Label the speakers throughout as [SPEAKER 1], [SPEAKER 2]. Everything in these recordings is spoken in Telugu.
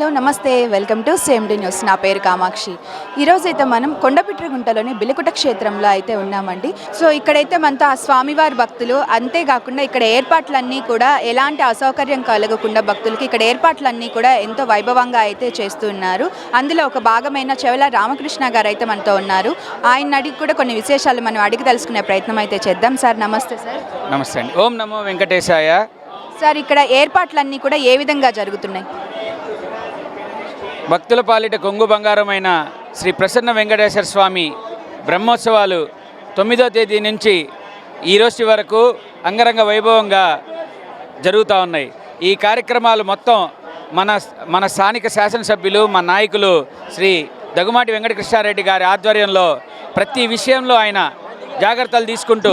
[SPEAKER 1] హలో నమస్తే. Welcome to same D news. నా పేరు కామాక్షి. ఈరోజు అయితే మనం కొండపిట్రగుంటలోని బిలికుట క్షేత్రంలో అయితే ఉన్నామండి. సో ఇక్కడైతే మనతో ఆ స్వామివారి భక్తులు అంతేకాకుండా ఇక్కడ ఏర్పాట్లన్నీ కూడా ఎలాంటి అసౌకర్యం కలగకుండా భక్తులకి ఇక్కడ ఏర్పాట్లన్నీ కూడా ఎంతో వైభవంగా అయితే చేస్తున్నారు అందులో ఒక భాగమైన చెవల రామకృష్ణ గారు అయితే మనతో ఉన్నారు. ఆయన అడిగి కూడా కొన్ని విశేషాలు మనం అడిగి తెలుసుకునే ప్రయత్నం అయితే చేద్దాం. సార్ నమస్తే సార్.
[SPEAKER 2] నమస్తే అండి. ఓం నమో వెంకటేశాయ.
[SPEAKER 1] సార్ ఇక్కడ ఏర్పాట్లన్నీ కూడా ఏ విధంగా జరుగుతున్నాయి?
[SPEAKER 2] భక్తుల పాలిట కొంగు బంగారమైన శ్రీ ప్రసన్న వెంకటేశ్వర స్వామి బ్రహ్మోత్సవాలు తొమ్మిదో తేదీ నుంచి ఈరోజు వరకు అంగరంగ వైభవంగా జరుగుతూ ఉన్నాయి. ఈ కార్యక్రమాలు మొత్తం మన మన స్థానిక శాసనసభ్యులు మన నాయకులు శ్రీ దగుమాటి వెంకటకృష్ణారెడ్డి గారి ఆధ్వర్యంలో ప్రతి విషయంలో ఆయన జాగ్రత్తలు తీసుకుంటూ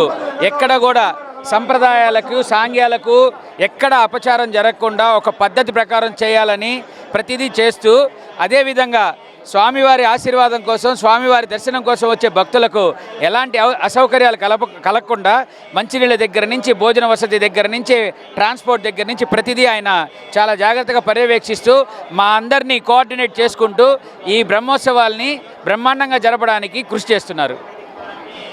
[SPEAKER 2] ఎక్కడ కూడా సంప్రదాయాలకు సాంగ్యాలకు ఎక్కడ అపచారం జరగకుండా ఒక పద్ధతి ప్రకారం చేయాలని ప్రతిదీ చేస్తూ అదేవిధంగా స్వామివారి ఆశీర్వాదం కోసం స్వామివారి దర్శనం కోసం వచ్చే భక్తులకు ఎలాంటి అసౌకర్యాలు కలప కలగకుండా మంచినీళ్ళ దగ్గర నుంచి భోజన వసతి దగ్గర నుంచి ట్రాన్స్పోర్ట్ దగ్గర నుంచి ప్రతిదీ ఆయన చాలా జాగ్రత్తగా పర్యవేక్షిస్తూ మా అందరినీ కోఆర్డినేట్ చేసుకుంటూ ఈ బ్రహ్మోత్సవాల్ని బ్రహ్మాండంగా జరపడానికి కృషి చేస్తున్నారు.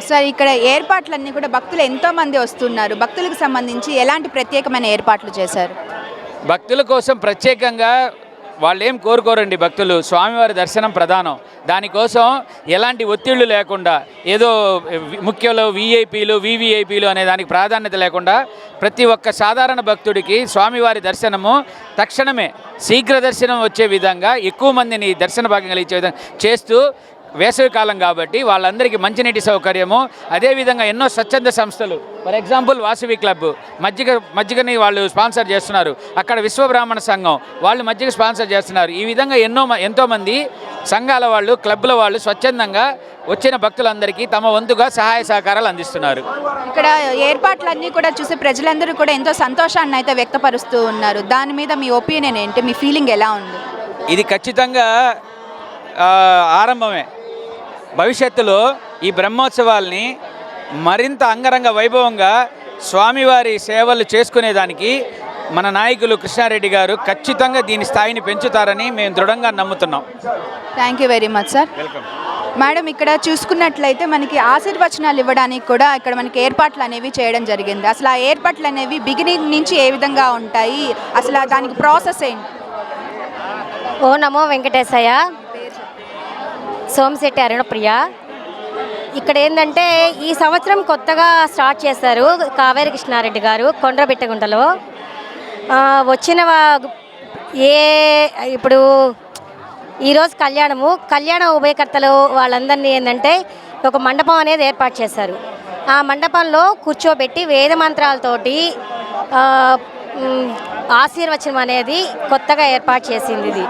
[SPEAKER 1] సార్ ఇక్కడ ఏర్పాట్లన్నీ కూడా భక్తులు ఎంతోమంది వస్తున్నారు. భక్తులకు సంబంధించి ఎలాంటి ప్రత్యేకమైన ఏర్పాట్లు చేశారు?
[SPEAKER 2] భక్తుల కోసం ప్రత్యేకంగా వాళ్ళు ఏం కోరుకోరండి భక్తులు? స్వామివారి దర్శనం ప్రధానం. దానికోసం ఎలాంటి ఒత్తిళ్ళు లేకుండా ఏదో ముఖ్యలో ముఖ్యంలో విఐపీలు వివిఐపీలు అనే దానికి ప్రాధాన్యత లేకుండా ప్రతి ఒక్క సాధారణ భక్తుడికి స్వామివారి దర్శనము తక్షణమే శీఘ్ర దర్శనం వచ్చే విధంగా ఎక్కువ మందిని దర్శన భాగంగా కలిగించే విధంగా చేస్తూ వేసవి కాలం కాబట్టి వాళ్ళందరికీ మంచినీటి సౌకర్యము. అదేవిధంగా ఎన్నో స్వచ్ఛంద సంస్థలు. ఫర్ ఎగ్జాంపుల్ వాసవి క్లబ్ మజ్జిగ మజ్జిగని వాళ్ళు స్పాన్సర్ చేస్తున్నారు. అక్కడ విశ్వబ్రాహ్మణ సంఘం వాళ్ళు మజ్జిగ స్పాన్సర్ చేస్తున్నారు. ఈ విధంగా ఎన్నో ఎంతోమంది సంఘాల వాళ్ళు క్లబ్ల వాళ్ళు స్వచ్ఛందంగా వచ్చిన భక్తులందరికీ తమ వంతుగా సహాయ సహకారాలు అందిస్తున్నారు.
[SPEAKER 1] ఇక్కడ ఏర్పాట్లన్నీ కూడా చూసి ప్రజలందరూ కూడా ఎంతో సంతోషాన్ని అయితే వ్యక్తపరుస్తూ ఉన్నారు. దాని మీద మీ ఒపీనియన్ ఏంటి? మీ ఫీలింగ్ ఎలా ఉంది?
[SPEAKER 2] ఇది ఖచ్చితంగా ఆరంభమే. భవిష్యత్తులో ఈ బ్రహ్మోత్సవాల్ని మరింత అంగరంగ వైభవంగా స్వామివారి సేవలు చేసుకునేదానికి మన నాయకులు కృష్ణారెడ్డి గారు ఖచ్చితంగా దీని స్థాయిని పెంచుతారని మేము దృఢంగా నమ్ముతున్నాం.
[SPEAKER 1] Thank you very much sir
[SPEAKER 2] welcome
[SPEAKER 1] madam ఇక్కడ చూసుకున్నట్లయితే మనకి ఆశీర్వచనాలు ఇవ్వడానికి కూడా ఇక్కడ మనకి ఏర్పాట్లు అనేవి చేయడం జరిగింది. అసలు ఆ ఏర్పాట్లు అనేవి బిగినింగ్ నుంచి ఏ విధంగా ఉంటాయి? అసలు దానికి ప్రాసెస్ ఏంటి?
[SPEAKER 3] ఓ నమో వెంకటేశయ్య. సోమశెట్టి అరుణప్రియ ఇక్కడ ఏంటంటే ఈ సంవత్సరం కొత్తగా స్టార్ట్ చేశారు కావేరి కృష్ణారెడ్డి గారు కొండ్రబిట్టగుంటలో వచ్చిన ఏ ఇప్పుడు ఈరోజు కళ్యాణము కళ్యాణ ఉభయకర్తలు వాళ్ళందరినీ ఏంటంటే ఒక మండపం అనేది ఏర్పాటు చేశారు. ఆ మండపంలో కూర్చోబెట్టి వేద మంత్రాలతోటి ఆశీర్వచనం అనేది కొత్తగా ఏర్పాటు చేసింది ఇది.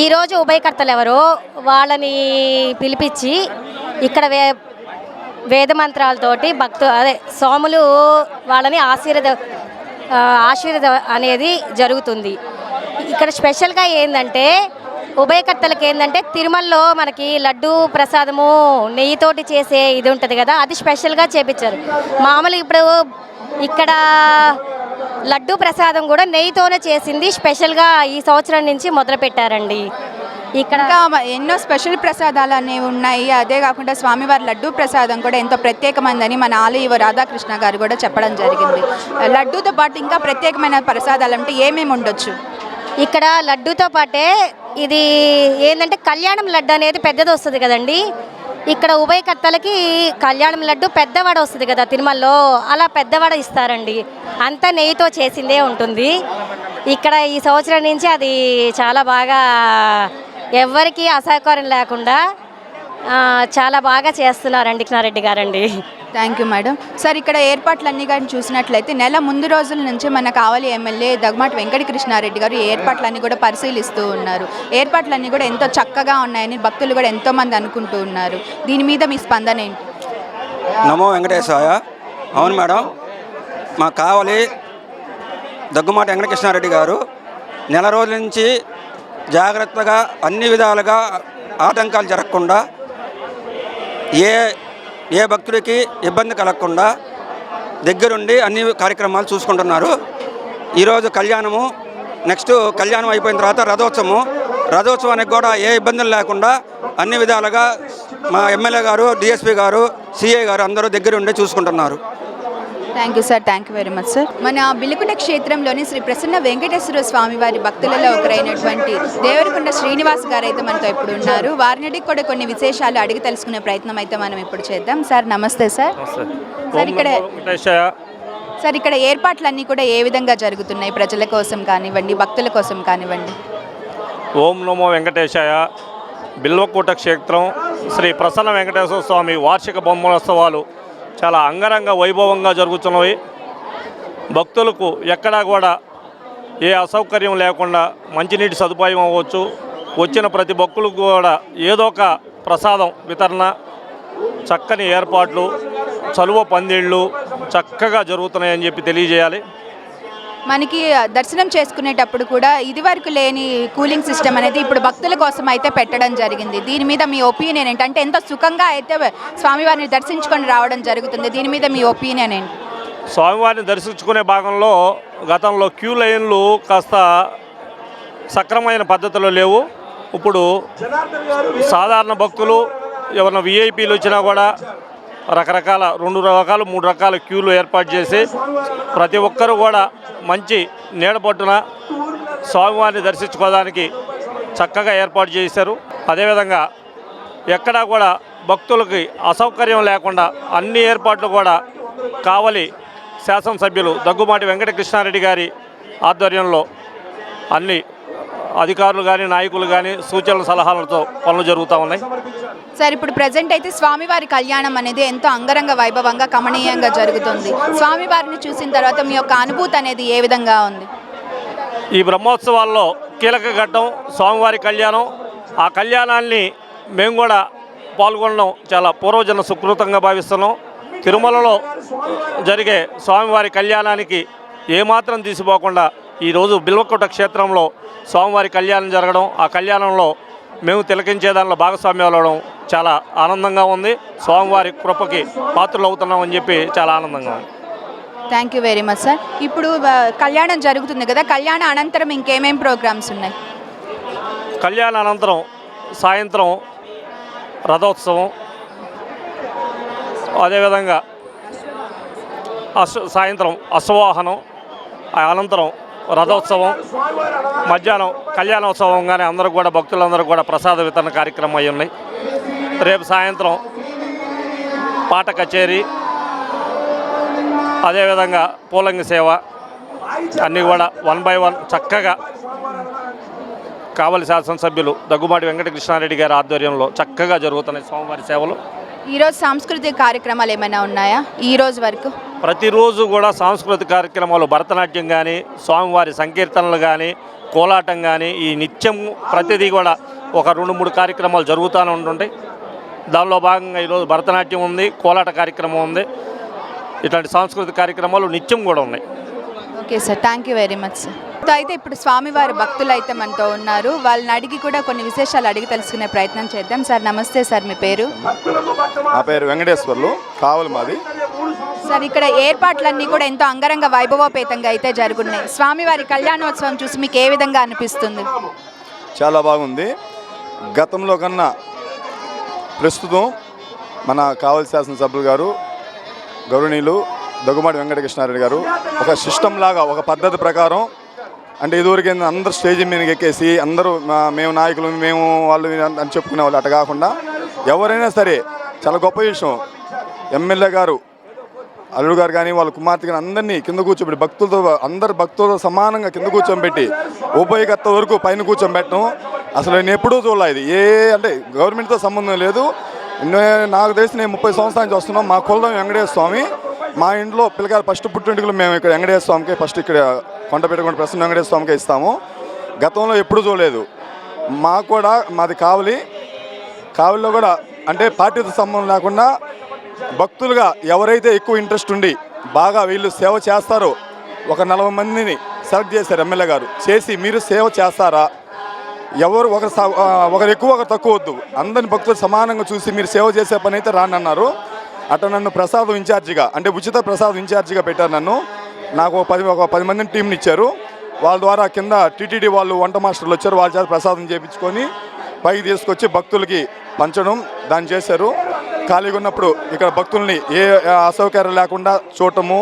[SPEAKER 3] ఈరోజు ఉభయకర్తలు ఎవరో వాళ్ళని పిలిపించి ఇక్కడ వే వేద మంత్రాలతోటి భక్తు అదే సోములు వాళ్ళని ఆశీర్వద ఆశీర్వద అనేది జరుగుతుంది. ఇక్కడ స్పెషల్గా ఏంటంటే ఉభయకర్తలకి ఏంటంటే తిరుమలలో మనకి లడ్డు ప్రసాదము నెయ్యితోటి చేసే ఇది ఉంటుంది కదా అది స్పెషల్గా చేపించారు. మామూలు ఇప్పుడు ఇక్కడ లడ్డు ప్రసాదం కూడా నెయ్యితోనే చేసింది. స్పెషల్గా ఈ సంవత్సరం నుంచి మొదలు పెట్టారండి ఇక్కడ
[SPEAKER 1] ఎన్నో స్పెషల్ ప్రసాదాలు అనేవి ఉన్నాయి. అదే కాకుండా స్వామివారి లడ్డూ ప్రసాదం కూడా ఎంతో ప్రత్యేకమైనదని మన ఆలయ రాధాకృష్ణ గారు కూడా చెప్పడం జరిగింది. లడ్డూతో పాటు ఇంకా ప్రత్యేకమైన ప్రసాదాలు అంటే ఏమేమి ఉండొచ్చు?
[SPEAKER 3] ఇక్కడ లడ్డూతో పాటే ఇది ఏంటంటే కళ్యాణం లడ్డు అనేది పెద్దది వస్తుంది కదండి. ఇక్కడ ఉభయకర్తలకి కళ్యాణం లడ్డు పెద్దవాడ వస్తుంది కదా తిరుమలలో అలా పెద్దవాడ ఇస్తారండి. అంతా నెయ్యితో చేసిందే ఉంటుంది. ఇక్కడ ఈ సంవత్సరం నుంచి అది చాలా బాగా ఎవ్వరికీ అసహకారం లేకుండా చాలా బాగా చేస్తున్నారండి కృష్ణారెడ్డి గారండి.
[SPEAKER 1] థ్యాంక్ యూ మేడం సార్ ఇక్కడ ఏర్పాట్లన్నీ కానీ చూసినట్లయితే నెల ముందు రోజుల నుంచి మన కావలి ఎమ్మెల్యే దగ్గమాటి వెంకట కృష్ణారెడ్డి గారు ఈ ఏర్పాట్లన్నీ కూడా పరిశీలిస్తూ ఉన్నారు. ఏర్పాట్లన్నీ కూడా ఎంతో చక్కగా ఉన్నాయని భక్తులు కూడా ఎంతో మంది అనుకుంటూ ఉన్నారు. దీని మీద మీ స్పందన ఏంటి?
[SPEAKER 4] నమో వెంకటేశాయ. అవును మేడం మా కావలి దగ్గుమాటి వెంకటకృష్ణారెడ్డి గారు నెల రోజుల నుంచి జాగ్రత్తగా అన్ని విధాలుగా ఆటంకాలు జరగకుండా ఏ ఏ భక్తుడికి ఇబ్బంది కలగకుండా దగ్గరుండి అన్ని కార్యక్రమాలు చూసుకుంటున్నారు. ఈరోజు కళ్యాణము నెక్స్ట్ కళ్యాణం అయిపోయిన తర్వాత రథోత్సవం రథోత్సవానికి కూడా ఏ ఇబ్బందులు లేకుండా అన్ని విధాలుగా మా ఎమ్మెల్యే గారు డిఎస్పీ గారు సిఐ గారు అందరూ దగ్గరుండి చూసుకుంటున్నారు.
[SPEAKER 1] Thank you sir thank you very much sir మన బిలికుంట క్షేత్రంలోని శ్రీ ప్రసన్న వెంకటేశ్వర స్వామి వారి భక్తులలో ఒకరైనటువంటి దేవరకొండ శ్రీనివాస్ గారు అయితే మనతో ఇప్పుడు ఉన్నారు. వారిని కూడా కొన్ని విశేషాలు అడిగి తెలుసుకునే ప్రయత్నం అయితే మనం ఇప్పుడు చేద్దాం. సార్ నమస్తే సార్ సార్ ఇక్కడ సార్ ఇక్కడ ఏర్పాట్లన్నీ కూడా ఏ విధంగా జరుగుతున్నాయి? ప్రజల కోసం కానివ్వండి భక్తుల కోసం కానివ్వండి.
[SPEAKER 5] ఓం నమో వెంకటేశాయ. బిల్వకూట క్షేత్రం శ్రీ ప్రసన్న వెంకటేశ్వర స్వామి వార్షిక బొమ్మలోత్సవాలు చాలా అంగరంగ వైభవంగా జరుగుతున్నవి. భక్తులకు ఎక్కడా కూడా ఏ అసౌకర్యం లేకుండా మంచినీటి సదుపాయం అవ్వచ్చు. వచ్చిన ప్రతి భక్తులకు కూడా ఏదో ఒక ప్రసాదం వితరణ చక్కని ఏర్పాట్లు చలువ పందిళ్ళు చక్కగా జరుగుతున్నాయని చెప్పి తెలియజేయాలి.
[SPEAKER 1] మనకి దర్శనం చేసుకునేటప్పుడు కూడా ఇదివరకు లేని కూలింగ్ సిస్టమ్ అనేది ఇప్పుడు భక్తుల కోసం అయితే పెట్టడం జరిగింది. దీని మీద మీ ఒపీనియన్ ఏంటి? అంటే ఎంత సుఖంగా అయితే స్వామివారిని దర్శించుకొని రావడం జరుగుతుంది? దీని మీద మీ ఒపీనియన్ ఏంటి?
[SPEAKER 5] స్వామివారిని దర్శించుకునే భాగంలో గతంలో క్యూ లైన్లు కాస్త సక్రమైన పద్ధతిలో లేవు. ఇప్పుడు సాధారణ భక్తులు ఎవరైనా విఐపీలు వచ్చినా కూడా రకరకాల రెండు రకాలు మూడు రకాల క్యూలు ఏర్పాటు చేసి ప్రతి ఒక్కరూ కూడా మంచి నీడపట్టున స్వామివారిని దర్శించుకోవడానికి చక్కగా ఏర్పాటు చేశారు. అదేవిధంగా ఎక్కడా కూడా భక్తులకి అసౌకర్యం లేకుండా అన్ని ఏర్పాట్లు కూడా కావలి శాసనసభ్యులు దగ్గుమాటి వెంకటకృష్ణారెడ్డి గారి ఆధ్వర్యంలో అన్ని అధికారులు కానీ నాయకులు కానీ సూచనల సలహాలతో పనులు జరుగుతూ ఉన్నాయి.
[SPEAKER 1] సార్ ఇప్పుడు ప్రజెంట్ అయితే స్వామివారి కళ్యాణం అనేది ఎంతో అంగరంగ వైభవంగా కమనీయంగా జరుగుతుంది. స్వామివారిని చూసిన తర్వాత మీ యొక్క అనుభూతి అనేది ఏ విధంగా ఉంది?
[SPEAKER 5] ఈ బ్రహ్మోత్సవాల్లో కీలక ఘట్టం స్వామివారి కళ్యాణం. ఆ కళ్యాణాన్ని మేము కూడా పాల్గొనడం చాలా పూర్వజన సుకృతంగా భావిస్తున్నాం. తిరుమలలో జరిగే స్వామివారి కళ్యాణానికి ఏమాత్రం తీసిపోకుండా ఈరోజు బిల్వకోట క్షేత్రంలో స్వామివారి కళ్యాణం జరగడం ఆ కళ్యాణంలో మేము తిలకించే దానిలో భాగస్వామ్యం అవడం చాలా ఆనందంగా ఉంది. స్వామివారి కృపకి పాత్రలు అవుతున్నామని చెప్పి చాలా ఆనందంగా ఉంది.
[SPEAKER 1] Thank you very much sir ఇప్పుడు కళ్యాణం జరుగుతుంది కదా కళ్యాణ అనంతరం ఇంకేమేం ప్రోగ్రామ్స్ ఉన్నాయి?
[SPEAKER 5] కళ్యాణ అనంతరం సాయంత్రం రథోత్సవం అదేవిధంగా అశ్వ సాయంత్రం అశ్వవాహనం ఆ అనంతరం రథోత్సవం మధ్యాహ్నం కళ్యాణోత్సవంగానే అందరూ కూడా భక్తులందరూ కూడా ప్రసాద వితరణ కార్యక్రమం అయి ఉన్నాయి. రేపు సాయంత్రం పాట కచేరీ అదేవిధంగా పూలంగి సేవ అన్నీ కూడా వన్ బై వన్ చక్కగా కావలి శాసనసభ్యులు దగ్గుమాటి వెంకటకృష్ణారెడ్డి గారి ఆధ్వర్యంలో చక్కగా జరుగుతున్నాయి స్వామివారి సేవలు.
[SPEAKER 1] ఈరోజు సాంస్కృతిక కార్యక్రమాలు ఏమైనా ఉన్నాయా? ఈ రోజు వరకు?
[SPEAKER 5] ప్రతిరోజు కూడా సాంస్కృతిక కార్యక్రమాలు భరతనాట్యం కానీ స్వామివారి సంకీర్తనలు కానీ కోలాటం కానీ ఈ నిత్యం ప్రతిదీ కూడా ఒక రెండు మూడు కార్యక్రమాలు జరుగుతూనే ఉంటుంటాయి. దానిలో భాగంగా ఈరోజు భరతనాట్యం ఉంది కోలాట కార్యక్రమం ఉంది. ఇట్లాంటి సాంస్కృతిక కార్యక్రమాలు నిత్యం కూడా ఉన్నాయి.
[SPEAKER 1] Okay sir thank you very much sir అయితే ఇప్పుడు స్వామివారి భక్తులు అయితే మనతో ఉన్నారు. వాళ్ళని అడిగి కూడా కొన్ని విశేషాలు అడిగి తెలుసుకునే ప్రయత్నం చేద్దాం. సార్ నమస్తే సార్ మీ పేరు?
[SPEAKER 6] నా పేరు వెంకటేశ్వర్లు కావాలి మాది.
[SPEAKER 1] సార్ ఇక్కడ ఏర్పాట్లన్నీ కూడా ఎంతో అంగరంగ వైభవోపేతంగా అయితే జరుగున్నాయి. స్వామివారి కళ్యాణోత్సవం చూసి మీకు ఏ విధంగా అనిపిస్తుంది?
[SPEAKER 6] చాలా బాగుంది. గతంలో కన్నా ప్రస్తుతం మన కావలి శాసనసభ్యులు గారు గౌరవనీయులు దగ్గుమాటి వెంకటకృష్ణారెడ్డి గారు. ఒక సిస్టమ్ లాగా ఒక పద్ధతి ప్రకారం అంటే ఇదివరకు ఏంది అందరూ స్టేజ్ మీదకి ఎక్కేసి అందరూ మేము నాయకులు మేము వాళ్ళు అని- చెప్పుకునే వాళ్ళు అట్ట కాకుండా ఎవరైనా సరే చాలా గొప్ప విషయం. ఎమ్మెల్యే గారు అల్లుడు గారు కానీ వాళ్ళ కుమార్తె కానీ అందరినీ కింద కూర్చోబెట్టి భక్తులతో అందరు భక్తులతో సమానంగా కింద కూర్చోబెట్టి ఉభయకర్త వరకు పైన కూర్చోబెట్టడం అసలు నేను ఎప్పుడూ చూడలే ఇది. ఏ అంటే గవర్నమెంట్తో సంబంధం లేదు. నాకు తెలిసి నేను ముప్పై సంవత్సరాల నుంచి వస్తున్నాం. మా కులం వెంకటేశ్వర స్వామి మా ఇంట్లో పిల్లగారు ఫస్ట్ పుట్టింటికలు మేము ఇక్కడ వెంకటేశ్వర స్వామికి ఫస్ట్ ఇక్కడ కొండ ప్రసన్న వెంకటేశ్వర స్వామికి ఇస్తాము. గతంలో ఎప్పుడు చూడలేదు. మాకు కూడా మాది కావలి. కావలిలో కూడా అంటే పార్టీతో సంబంధం లేకుండా భక్తులుగా ఎవరైతే ఎక్కువ ఇంట్రెస్ట్ ఉండి బాగా వీళ్ళు సేవ చేస్తారో ఒక నలభై మందిని సెలెక్ట్ చేశారు ఎమ్మెల్యే గారు. చేసి మీరు సేవ చేస్తారా? ఎవరు ఒకరు స- ఒకరు ఎక్కువ ఒకరు తక్కువ వద్దు. అందరిని భక్తులు సమానంగా చూసి మీరు సేవ చేసే పని అయితే రానన్నారు. అట్లా నన్ను ప్రసాదం ఇన్ఛార్జిగా అంటే ఉచిత ప్రసాదం ఇన్ఛార్జిగా పెట్టారు నన్ను. నాకు పది ఒక పది మందిని టీంని ఇచ్చారు. వాళ్ళ ద్వారా కింద టీటీడీ వాళ్ళు వంట మాస్టర్లు వచ్చారు వాళ్ళ చేత ప్రసాదం చేయించుకొని పైకి తీసుకొచ్చి భక్తులకి పంచడం దాన్ని చేశారు. ఖాళీగా ఉన్నప్పుడు ఇక్కడ భక్తుల్ని ఏ అసౌకర్యం లేకుండా చూడటము.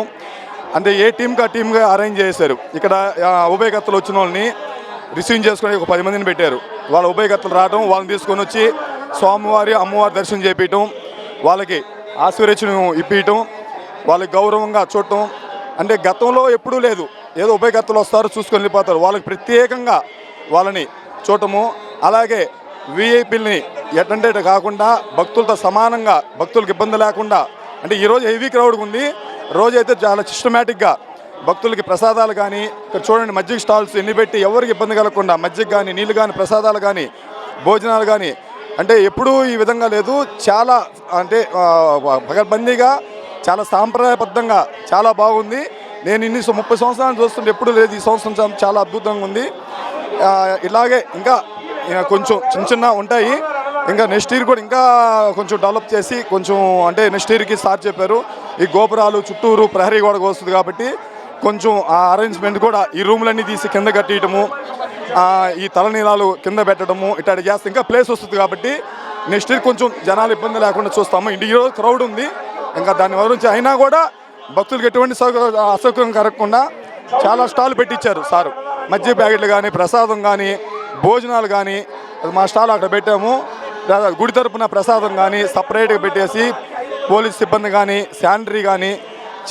[SPEAKER 6] అంటే ఏ టీంకి ఆ టీంగా అరేంజ్ చేశారు. ఇక్కడ ఉభయకర్తలు వచ్చిన వాళ్ళని రిసీవ్ చేసుకొని ఒక పది మందిని పెట్టారు. వాళ్ళ ఉభయకర్తలు రావడం వాళ్ళని తీసుకొని వచ్చి స్వామివారి అమ్మవారి దర్శనం చేపించడం వాళ్ళకి ఆశీర్వచనం ఇప్పించడం వాళ్ళకి గౌరవంగా చూడటం. అంటే గతంలో ఎప్పుడూ లేదు. ఏదో ఉభయకర్తలు వస్తారు చూసుకొని వెళ్ళిపోతారు. వాళ్ళకి ప్రత్యేకంగా వాళ్ళని చూడటము. అలాగే విఐపీలని ఎటంటే కాకుండా భక్తులతో సమానంగా భక్తులకు ఇబ్బంది లేకుండా అంటే ఈరోజు హెవీ క్రౌడ్ ఉంది. రోజైతే చాలా సిస్టమేటిక్గా భక్తులకి ప్రసాదాలు కానీ ఇక్కడ చూడండి మజ్జిగ స్టాల్స్ ఎన్ని పెట్టి ఎవరికి ఇబ్బంది కలగకుండా మజ్జిగ కానీ నీళ్ళు కానీ ప్రసాదాలు కానీ భోజనాలు కానీ అంటే ఎప్పుడూ ఈ విధంగా లేదు. చాలా అంటే పగర్బందీగా పగడ్బందీగా చాలా సాంప్రదాయబద్ధంగా చాలా బాగుంది. నేను ఇన్ని ముప్పై సంవత్సరాలు చూస్తుంటే ఎప్పుడు లేదు. ఈ సంవత్సరం చాలా అద్భుతంగా ఉంది. ఇలాగే ఇంకా కొంచెం చిన్న చిన్న ఉంటాయి. ఇంకా నెక్స్ట్ ఇయర్ కూడా ఇంకా కొంచెం డెవలప్ చేసి కొంచెం అంటే నెక్స్ట్ ఇయర్కి స్టార్ట్ చెప్పారు. ఈ గోపురాలు చుట్టూరు ప్రహరీ గోడకు వస్తుంది కాబట్టి కొంచెం ఆ అరేంజ్మెంట్ కూడా ఈ రూమ్లన్నీ తీసి కింద కట్టేయటము ఈ తలనీలాలు కింద పెట్టడము ఇట్లాంటి చేస్తే ఇంకా ప్లేస్ వస్తుంది కాబట్టి నెక్స్ట్ ఇయర్ కొంచెం జనాలు ఇబ్బంది లేకుండా చూస్తాము. ఇంటికి రోజు క్రౌడ్ ఉంది. ఇంకా దాని గురించి అయినా కూడా భక్తులకు ఎటువంటి అసౌకర్యం కలగకుండా చాలా స్టాల్ పెట్టించారు సారు. మధ్య ప్యాకెట్లు కానీ ప్రసాదం కానీ భోజనాలు కానీ మా స్టాల్ అక్కడ పెట్టాము. గుడి తరపున ప్రసాదం కానీ సపరేట్గా పెట్టేసి పోలీస్ సిబ్బంది కానీ శానిటరీ కానీ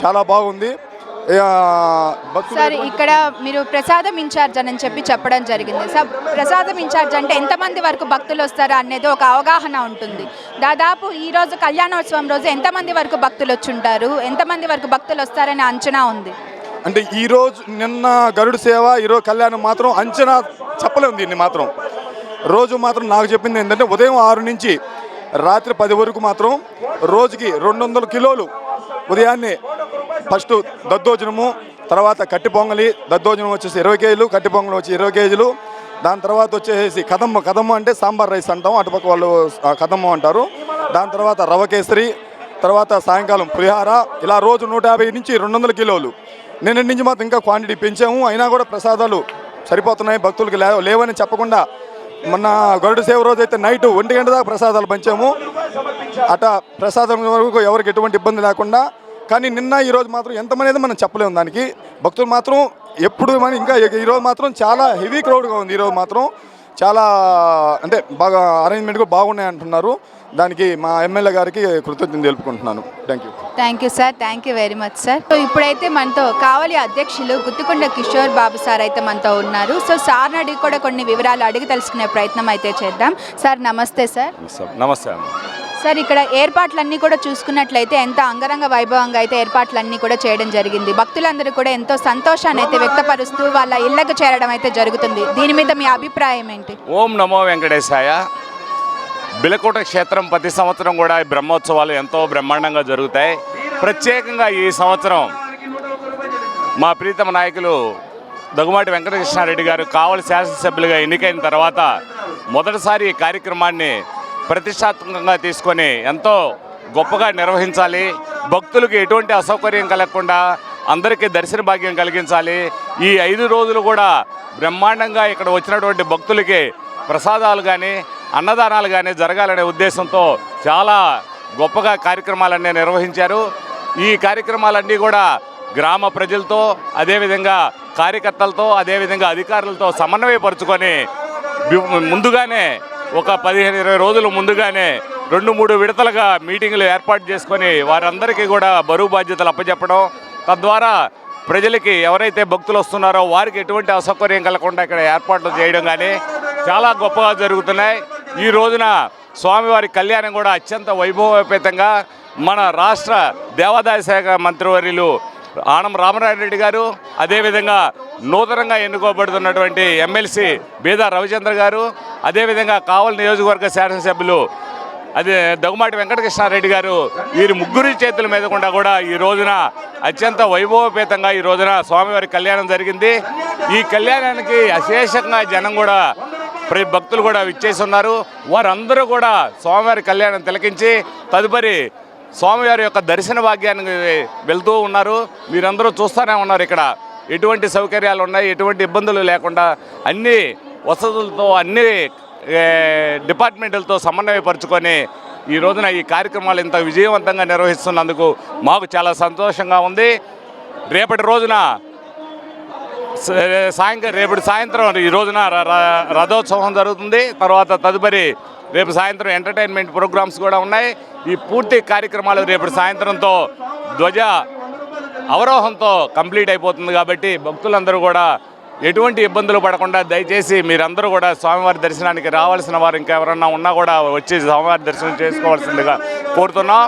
[SPEAKER 6] చాలా బాగుంది.
[SPEAKER 1] సార్ ఇక్కడ మీరు ప్రసాదం ఇన్ఛార్జ్ అని చెప్పి చెప్పడం జరిగింది. సార్ ప్రసాదం ఇన్ఛార్జ్ అంటే ఎంతమంది వరకు భక్తులు వస్తారా అనేది ఒక అవగాహన ఉంటుంది. దాదాపు ఈ రోజు కళ్యాణోత్సవం రోజు ఎంతమంది వరకు భక్తులు వచ్చి ఉంటారు ఎంతమంది వరకు భక్తులు వస్తారనే అంచనా ఉంది.
[SPEAKER 6] అంటే ఈ రోజు నిన్న గరుడు సేవ ఈరోజు కళ్యాణం మాత్రం అంచనా చెప్పలేము దీన్ని మాత్రం. రోజు మాత్రం నాకు చెప్పింది ఏంటంటే ఉదయం ఆరు నుంచి రాత్రి పది వరకు మాత్రం రోజుకి రెండు వందల కిలోలు ఉదయాన్నే ఫస్ట్ దద్దోజనము తర్వాత కట్టి పొంగలి దద్దోజనం వచ్చేసి ఇరవై కేజీలు కట్టి పొంగలి వచ్చి ఇరవై కేజీలు. దాని తర్వాత వచ్చేసి కదమ్మ కదమ్మ అంటే సాంబార్ రైస్ అంటాం అటుపక్క వాళ్ళు కదమ్మ అంటారు. దాని తర్వాత రవ కేసరి తర్వాత సాయంకాలం పులిహార ఇలా రోజు నూట యాభై నుంచి రెండు వందల కిలోలు. నిన్నటి నుంచి మాత్రం ఇంకా క్వాంటిటీ పెంచాము అయినా కూడా ప్రసాదాలు సరిపోతున్నాయి భక్తులకి లేవని చెప్పకుండా మొన్న గరుడు సేవ రోజు అయితే నైట్ ఒంటి గంట దాకా ప్రసాదాలు పంచాము. అట ప్రసాదం వరకు ఎవరికి ఎటువంటి ఇబ్బంది లేకుండా కానీ నిన్న ఈ రోజు మాత్రం ఎంతమంది అనేది మనం చెప్పలేము దానికి. భక్తులు మాత్రం ఎప్పుడు మన ఇంకా ఈరోజు మాత్రం చాలా హెవీ క్రౌడ్గా ఉంది ఈరోజు మాత్రం. చాలా అంటే బాగా అరేంజ్మెంట్ కూడా బాగున్నాయి అంటున్నారు. దానికి మా ఎమ్మెల్యే గారికి కృతజ్ఞతలు తెలుపుకుంటున్నాను. Thank you
[SPEAKER 1] thank you sir thank you very much sir so ఇప్పుడైతే మనతో కావలి అధ్యక్షులు గుత్తుకొండ కిషోర్ బాబు సార్ అయితే మనతో ఉన్నారు. సో సార్ అడిగి కూడా కొన్ని వివరాలు అడిగి తెలుసుకునే ప్రయత్నం అయితే చేద్దాం. సార్ నమస్తే సార్
[SPEAKER 5] నమస్తే
[SPEAKER 1] సార్ ఇక్కడ ఏర్పాట్లన్నీ కూడా చూసుకున్నట్లయితే ఎంత అంగరంగ వైభవంగా అయితే ఏర్పాట్లన్నీ కూడా చేయడం జరిగింది. భక్తులందరూ కూడా ఎంతో సంతోషాన్ని అయితే వ్యక్తపరుస్తూ వాళ్ళ ఇళ్ళకు చేరడం అయితే జరుగుతుంది. దీని మీద మీ అభిప్రాయం ఏంటి?
[SPEAKER 7] ఓం నమో వెంకటేశాయ. బిలకోట క్షేత్రం ప్రతి సంవత్సరం కూడా ఈ బ్రహ్మోత్సవాలు ఎంతో బ్రహ్మాండంగా జరుగుతాయి. ప్రత్యేకంగా ఈ సంవత్సరం మా ప్రీతమ నాయకులు దగ్గుమాటి వెంకటకృష్ణారెడ్డి గారు కావలి శాసనసభ్యులుగా ఎన్నికైన తర్వాత మొదటిసారి ఈ కార్యక్రమాన్ని ప్రతిష్టాత్మకంగా తీసుకొని ఎంతో గొప్పగా నిర్వహించాలి. భక్తులకు ఎటువంటి అసౌకర్యం కలగకుండా అందరికీ దర్శన భాగ్యం కలిగించాలి. ఈ ఐదు రోజులు కూడా బ్రహ్మాండంగా ఇక్కడ వచ్చినటువంటి భక్తులకి ప్రసాదాలు కానీ అన్నదానాలు కానీ జరగాలనే ఉద్దేశంతో చాలా గొప్పగా కార్యక్రమాలన్నీ నిర్వహించారు. ఈ కార్యక్రమాలన్నీ కూడా గ్రామ ప్రజలతో అదేవిధంగా కార్యకర్తలతో అదేవిధంగా అధికారులతో సమన్వయపరుచుకొని ముందుగానే ఒక పదిహేను ఇరవై రోజులు ముందుగానే రెండు మూడు విడతలుగా మీటింగులు ఏర్పాటు చేసుకొని వారందరికీ కూడా బరువు బాధ్యతలు అప్పచెప్పడం తద్వారా ప్రజలకి ఎవరైతే భక్తులు వస్తున్నారో వారికి ఎటువంటి అసౌకర్యం కలగకుండా ఇక్కడ ఏర్పాట్లు చేయడం కానీ చాలా గొప్పగా జరుగుతున్నాయి. ఈ రోజున స్వామివారి కళ్యాణం కూడా అత్యంత వైభవోపేతంగా మన రాష్ట్ర దేవాదాయ శాఖ మంత్రివర్యులు ఆనం రామనారాయణ గారు అదేవిధంగా నూతనంగా ఎన్నుకోబడుతున్నటువంటి ఎమ్మెల్సీ బీదా రవిచంద్ర గారు అదేవిధంగా కావలి నియోజకవర్గ శాసనసభ్యులు అదే దగ్గుమాటి వెంకటకృష్ణారెడ్డి గారు వీరి ముగ్గురి చేతుల మీద కూడా కూడా ఈ రోజున అత్యంత వైభవపేతంగా ఈ రోజున స్వామివారి కళ్యాణం జరిగింది. ఈ కళ్యాణానికి అశేషంగా జనం కూడా ప్రతి భక్తులు కూడా విచ్చేసి ఉన్నారు. వారందరూ కూడా స్వామివారి కళ్యాణం తిలకించి తదుపరి స్వామివారి యొక్క దర్శన భాగ్యానికి వెళ్తూ ఉన్నారు. మీరందరూ చూస్తూనే ఉన్నారు ఇక్కడ. ఎటువంటి సౌకర్యాలు ఉన్నాయి ఎటువంటి ఇబ్బందులు లేకుండా అన్ని వసతులతో అన్ని డిపార్ట్మెంట్లతో సమన్వయపరుచుకొని ఈ రోజున ఈ కార్యక్రమాలు ఇంత విజయవంతంగా నిర్వహిస్తున్నందుకు మాకు చాలా సంతోషంగా ఉంది. రేపటి రోజున స- సాయంకాలం రేపటి సాయంత్రం ఈ రోజున రథోత్సవం జరుగుతుంది. తర్వాత తదుపరి రేపు సాయంత్రం ఎంటర్టైన్మెంట్ ప్రోగ్రామ్స్ కూడా ఉన్నాయి. ఈ పూర్తి కార్యక్రమాలు రేపు సాయంత్రంతో ధ్వజ అవరోహంతో కంప్లీట్ అయిపోతుంది కాబట్టి భక్తులందరూ కూడా ఎటువంటి ఇబ్బందులు పడకుండా దయచేసి మీరందరూ కూడా స్వామివారి దర్శనానికి రావాల్సిన వారు ఇంకెవరన్నా ఉన్నా కూడా వచ్చి స్వామివారి దర్శనం చేసుకోవాల్సిందిగా కోరుతున్నాం.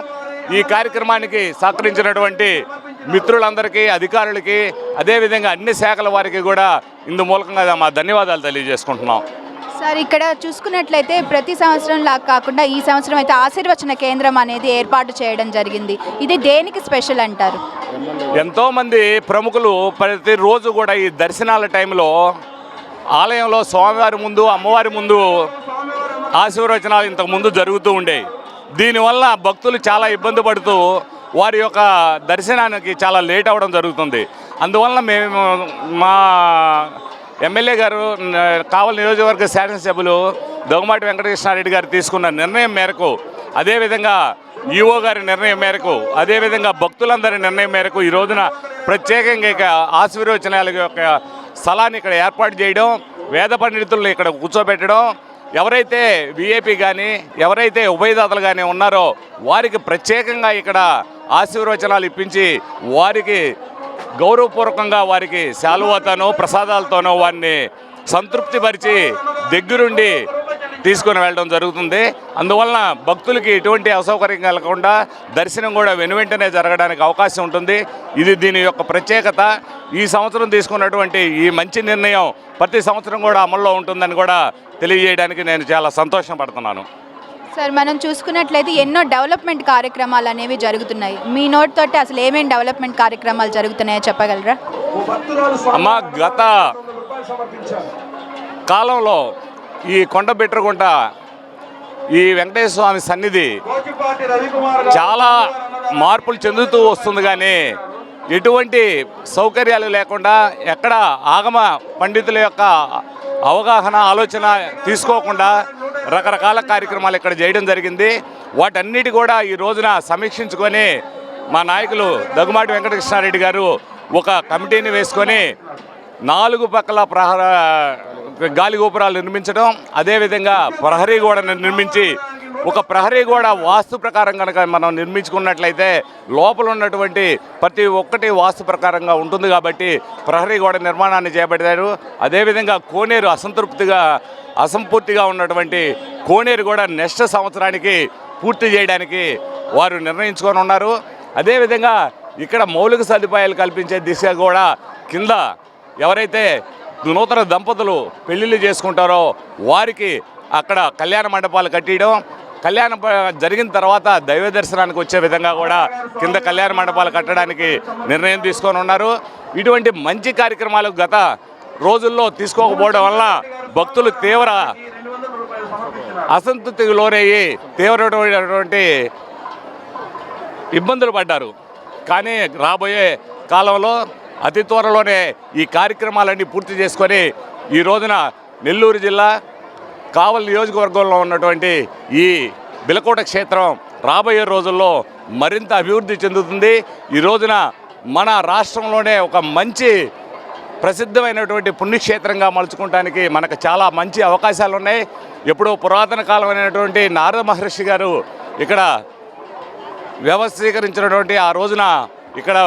[SPEAKER 7] ఈ కార్యక్రమానికి సహకరించినటువంటి మిత్రులందరికీ అధికారులకి అదేవిధంగా అన్ని శాఖల వారికి కూడా ఇందు మూలకంగా మా ధన్యవాదాలు తెలియజేసుకుంటున్నాం.
[SPEAKER 1] సార్ ఇక్కడ చూసుకున్నట్లయితే ప్రతి సంవత్సరం లాగా కాకుండా ఈ సంవత్సరం అయితే ఆశీర్వచన కేంద్రం అనేది ఏర్పాటు చేయడం జరిగింది. ఇది దేనికి స్పెషల్ అంటారు?
[SPEAKER 7] ఎంతోమంది ప్రముఖులు ప్రతిరోజు కూడా ఈ దర్శనాల టైంలో ఆలయంలో స్వామివారి ముందు అమ్మవారి ముందు ఆశీర్వచనాలు ఇంతకు ముందు జరుగుతూ ఉండేవి. దీనివల్ల భక్తులు చాలా ఇబ్బంది పడుతూ వారి యొక్క దర్శనానికి చాలా లేట్ అవ్వడం జరుగుతుంది. అందువలన మేము మా ఎమ్మెల్యే గారు కావల కావలి నియోజకవర్గ శాసనసభ్యులు దొగమాటి వెంకటకృష్ణారెడ్డి గారు తీసుకున్న నిర్ణయం మేరకు అదేవిధంగా ఈఓ గారి నిర్ణయం మేరకు అదేవిధంగా భక్తులందరి నిర్ణయం మేరకు ఈ రోజున ప్రత్యేకంగా ఇక ఆశీర్వచనాల యొక్క స్థలాన్ని ఇక్కడ ఏర్పాటు చేయడం వేద పండితులను ఇక్కడ కూర్చోబెట్టడం ఎవరైతే విఏపీ కానీ ఎవరైతే ఉభయదాతలు కానీ ఉన్నారో వారికి ప్రత్యేకంగా ఇక్కడ ఆశీర్వచనాలు ఇప్పించి వారికి గౌరవపూర్వకంగా వారికి శాలువాతోనో ప్రసాదాలతోనో వారిని సంతృప్తిపరిచి దగ్గరుండి తీసుకుని వెళ్ళడం జరుగుతుంది. అందువలన భక్తులకి ఎటువంటి అసౌకర్యం కలగకుండా దర్శనం కూడా వెనువెంటనే జరగడానికి అవకాశం ఉంటుంది. ఇది దీని యొక్క ప్రత్యేకత. ఈ సంవత్సరం తీసుకున్నటువంటి ఈ మంచి నిర్ణయం ప్రతి సంవత్సరం కూడా అమల్లో ఉంటుందని కూడా తెలియజేయడానికి నేను చాలా సంతోషం పడుతున్నాను.
[SPEAKER 1] సార్ మనం చూసుకున్నట్లయితే ఎన్నో డెవలప్మెంట్ కార్యక్రమాలు అనేవి జరుగుతున్నాయి. మీ నోట్ తోటి అసలు ఏమేమి డెవలప్మెంట్ కార్యక్రమాలు జరుగుతున్నాయో చెప్పగలరా?
[SPEAKER 7] అమ్మ గత కాలంలో ఈ కొండ బిట్రగుంట ఈ వెంకటేశ్వర స్వామి సన్నిధి చాలా మార్పులు చెందుతూ వస్తుంది కానీ ఎటువంటి సౌకర్యాలు లేకుండా ఎక్కడ ఆగమ పండితుల యొక్క అవగాహన ఆలోచన తీసుకోకుండా రకరకాల కార్యక్రమాలు ఇక్కడ చేయడం జరిగింది. వాటన్నిటి కూడా ఈ రోజున సమీక్షించుకొని మా నాయకులు దగ్గుమాటి వెంకటకృష్ణారెడ్డి గారు ఒక కమిటీని వేసుకొని నాలుగు పక్కల ప్రహర గాలి గోపురాలు నిర్మించడం అదేవిధంగా ప్రహరీ గోడను నిర్మించి ఒక ప్రహరీ గోడ వాస్తు ప్రకారం కనుక మనం నిర్మించుకున్నట్లయితే లోపల ఉన్నటువంటి ప్రతి ఒక్కటి వాస్తు ప్రకారంగా ఉంటుంది కాబట్టి ప్రహరీ గోడ నిర్మాణాన్ని చేపట్టారు. అదేవిధంగా కోనేరు అసంతృప్తిగా అసంపూర్తిగా ఉన్నటువంటి కోనేరు కూడా నెక్స్ట్ సంవత్సరానికి పూర్తి చేయడానికి వారు నిర్ణయించుకొని ఉన్నారు. అదేవిధంగా ఇక్కడ మౌలిక సదుపాయాలు కల్పించే దిశగా కూడా కింద ఎవరైతే నూతన దంపతులు పెళ్ళిళ్ళు చేసుకుంటారో వారికి అక్కడ కళ్యాణ మండపాలు కట్టియడం. కళ్యాణం ప- జరిగిన తర్వాత దైవ దర్శనానికి వచ్చే విధంగా కూడా కింద కళ్యాణ మండపాలు కట్టడానికి నిర్ణయం తీసుకొని ఉన్నారు. ఇటువంటి మంచి కార్యక్రమాలు గత రోజుల్లో తీసుకోకపోవడం వల్ల భక్తులు తీవ్ర అసంతృప్తికి లోనయ్యి తీవ్రమైనటువంటి ఇబ్బందులు పడ్డారు. కానీ రాబోయే కాలంలో అతి త్వరలోనే ఈ కార్యక్రమాలన్నీ పూర్తి చేసుకొని ఈ రోజున నెల్లూరు జిల్లా కావలి నియోజకవర్గంలో ఉన్నటువంటి ఈ బిలకోట క్షేత్రం రాబోయే రోజుల్లో మరింత అభివృద్ధి చెందుతుంది. ఈ రోజున మన రాష్ట్రంలోనే ఒక మంచి ప్రసిద్ధమైనటువంటి పుణ్యక్షేత్రంగా మలుచుకోవటానికి మనకు చాలా మంచి అవకాశాలు ఉన్నాయి. ఎప్పుడో పురాతన కాలమైనటువంటి నారద మహర్షి గారు ఇక్కడ వ్యవస్థీకరించినటువంటి ఆ రోజున ఇక్కడ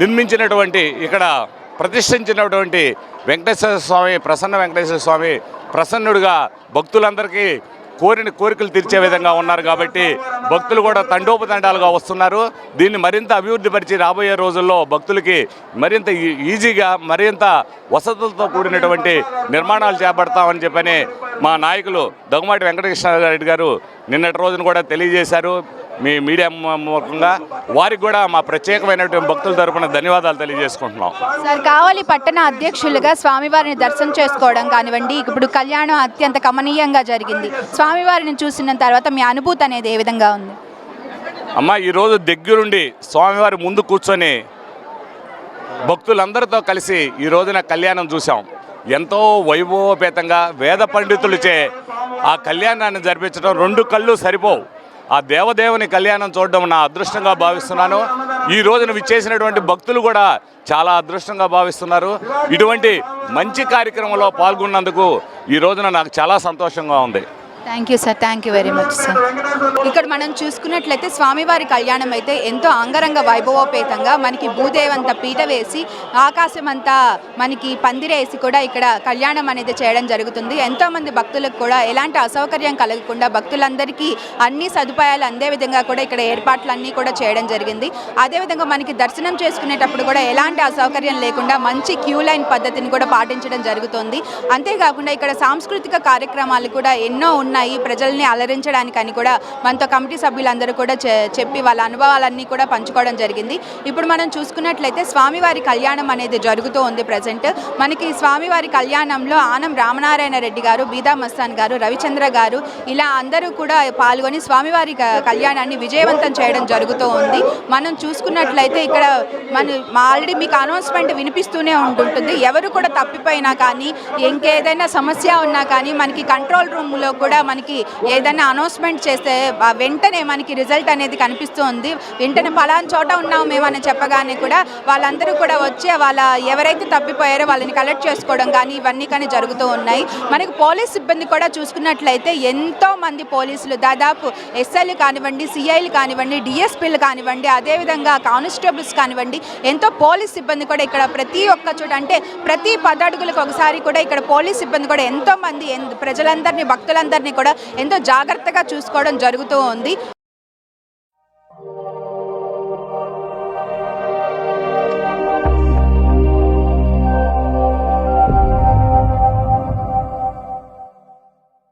[SPEAKER 7] నిర్మించినటువంటి ఇక్కడ ప్రతిష్ఠించినటువంటి వెంకటేశ్వర స్వామి ప్రసన్న వెంకటేశ్వర స్వామి ప్రసన్నుడిగా భక్తులందరికీ కోరిన కోరికలు తీర్చే విధంగా ఉన్నారు కాబట్టి భక్తులు కూడా తండోపతండాలుగా వస్తున్నారు. దీన్ని మరింత అభివృద్ధి పరిచి రాబోయే రోజుల్లో భక్తులకి మరింత ఈ- ఈజీగా మరింత వసతులతో కూడినటువంటి నిర్మాణాలు చేపడతామని చెప్పని మా నాయకులు దగ్గుమాటి వెంకటకృష్ణారెడ్డి గారు నిన్నటి రోజున కూడా తెలియజేశారు. మీ మీడియా మూలకంగా వారికి కూడా మా ప్రత్యేకమైనటువంటి భక్తుల తరపున ధన్యవాదాలు తెలియజేసుకుంటున్నాం.
[SPEAKER 1] సార్ కావలి పట్టణ అధ్యక్షులుగా స్వామివారిని దర్శనం చేసుకోవడం కానివ్వండి ఇప్పుడు కళ్యాణం అత్యంత కమనీయంగా జరిగింది. స్వామివారిని చూసిన తర్వాత మీ అనుభూతి అనేది ఏ విధంగా ఉంది?
[SPEAKER 7] అమ్మ ఈరోజు దగ్గరుండి స్వామివారి ముందు కూర్చొని భక్తులందరితో కలిసి ఈ రోజున కళ్యాణం చూసాం ఎంతో వైభవోపేతంగా వేద పండితులచే ఆ కళ్యాణాన్ని జరిపించడం రెండు కళ్ళు సరిపోవు. ఆ దేవదేవుని కళ్యాణం చూడడం నా అదృష్టంగా భావిస్తున్నాను. ఈ రోజున విచ్చేసినటువంటి భక్తులు కూడా చాలా అదృష్టంగా భావిస్తున్నారు. ఇటువంటి మంచి కార్యక్రమంలో పాల్గొన్నందుకు ఈ రోజున నాకు చాలా సంతోషంగా ఉంది.
[SPEAKER 1] Thank you sir thank you very much sir ఇక్కడ మనం చూసుకున్నట్లయితే స్వామివారి కళ్యాణం అయితే ఎంతో అంగరంగ వైభవోపేతంగా మనకి భూదేవంత పీట వేసి ఆకాశం అంతా మనకి పందిరేసి కూడా ఇక్కడ కళ్యాణం అనేది చేయడం జరుగుతుంది. ఎంతో మంది భక్తులకు కూడా ఎలాంటి అసౌకర్యం కలగకుండా భక్తులందరికీ అన్ని సదుపాయాలు అందే విధంగా కూడా ఇక్కడ ఏర్పాట్లన్నీ కూడా చేయడం జరిగింది. అదేవిధంగా మనకి దర్శనం చేసుకునేటప్పుడు కూడా ఎలాంటి అసౌకర్యం లేకుండా మంచి క్యూ లైన్ పద్ధతిని కూడా పాటించడం జరుగుతుంది. అంతేకాకుండా ఇక్కడ సాంస్కృతిక కార్యక్రమాలు కూడా ఎన్నో ఉన్నాయి ప్రజల్ని అలరించడానికి అని కూడా మనతో కమిటీ సభ్యులందరూ కూడా చెప్పి వాళ్ళ అనుభవాలన్నీ కూడా పంచుకోవడం జరిగింది. ఇప్పుడు మనం చూసుకున్నట్లయితే స్వామివారి కళ్యాణం అనేది జరుగుతూ ఉంది ప్రజెంట్ మనకి స్వామివారి కళ్యాణంలో ఆనం రామనారాయణ రెడ్డి గారు బీదా మస్తాన్ గారు రవిచంద్ర గారు ఇలా అందరూ కూడా పాల్గొని స్వామివారి కళ్యాణాన్ని విజయవంతం చేయడం జరుగుతూ ఉంది. మనం చూసుకున్నట్లయితే ఇక్కడ మన ఆల్రెడీ మీకు అనౌన్స్మెంట్ వినిపిస్తూనే ఉంటుంటుంది. ఎవరు కూడా తప్పిపోయినా కానీ ఇంకేదైనా సమస్య ఉన్నా కానీ మనకి కంట్రోల్ రూమ్లో కూడా మనకి ఏదైనా అనౌన్స్మెంట్ చేస్తే వెంటనే మనకి రిజల్ట్ అనేది కనిపిస్తూ ఉంది వెంటనే పలానా చోట ఉన్నాము మేము అని చెప్పగానే కూడా వాళ్ళందరూ కూడా వచ్చి వాళ్ళ ఎవరైతే తప్పిపోయారో వాళ్ళని కలెక్ట్ చేసుకోవడం కానీ ఇవన్నీ కానీ జరుగుతూ ఉన్నాయి. మనకి పోలీస్ సిబ్బంది కూడా చూసుకున్నట్లయితే ఎంతో మంది పోలీసులు దాదాపు ఎస్ఐలు కానివ్వండి సిఐలు కానివ్వండి డిఎస్పీలు కానివ్వండి అదేవిధంగా కానిస్టేబుల్స్ కానివ్వండి ఎంతో పోలీస్ సిబ్బంది కూడా ఇక్కడ ప్రతి ఒక్క చోట అంటే ప్రతి పదడుగులకు ఒకసారి కూడా ఇక్కడ పోలీస్ సిబ్బంది కూడా ఎంతో మంది ప్రజలందరినీ భక్తులందరినీ కూడా ఎంతో జాగ్రత్తగా చూసుకోవడం జరుగుతూ ఉంది.